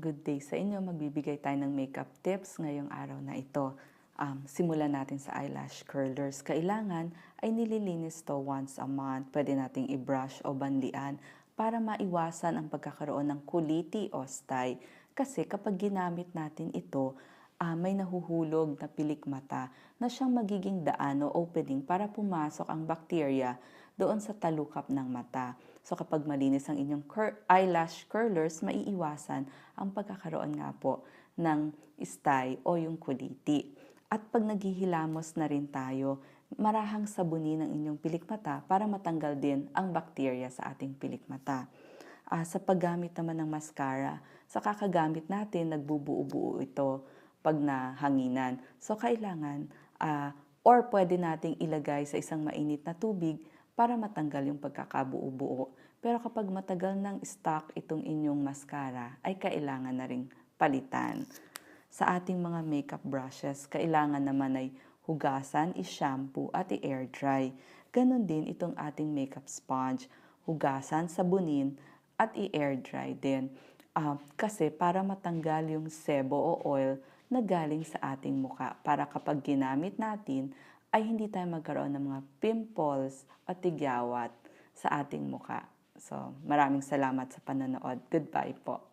Good day sa inyo. Magbibigay tayo ng makeup tips ngayong araw na ito. Um, simulan natin sa eyelash curlers. Kailangan ay nililinis to once a month. Pwede nating i-brush o banlian para maiwasan ang pagkakaroon ng kuliti o stay. Kasi kapag ginamit natin ito, ah, may nahuhulog na pilik mata na siyang magiging daan o opening para pumasok ang bacteria doon sa talukap ng mata. So kapag malinis ang inyong cur- eyelash curlers, maiiwasan ang pagkakaroon nga po ng stay o yung kuliti. At pag naghihilamos na rin tayo, marahang sabunin ang inyong pilik mata para matanggal din ang bacteria sa ating pilik mata. Ah, sa paggamit naman ng mascara, sa kakagamit natin, nagbubuo-buo ito pag nahanginan. So, kailangan, ah, or pwede nating ilagay sa isang mainit na tubig para matanggal yung pagkakabuo-buo. Pero kapag matagal ng stock itong inyong mascara, ay kailangan na ring palitan. Sa ating mga makeup brushes, kailangan naman ay hugasan, i-shampoo at i-air dry. Ganon din itong ating makeup sponge. Hugasan, sabunin at i-air dry din. Ah, kasi para matanggal yung sebo o oil na galing sa ating muka para kapag ginamit natin ay hindi tayo magkaroon ng mga pimples o tigyawat sa ating muka. So, maraming salamat sa panonood. Goodbye po.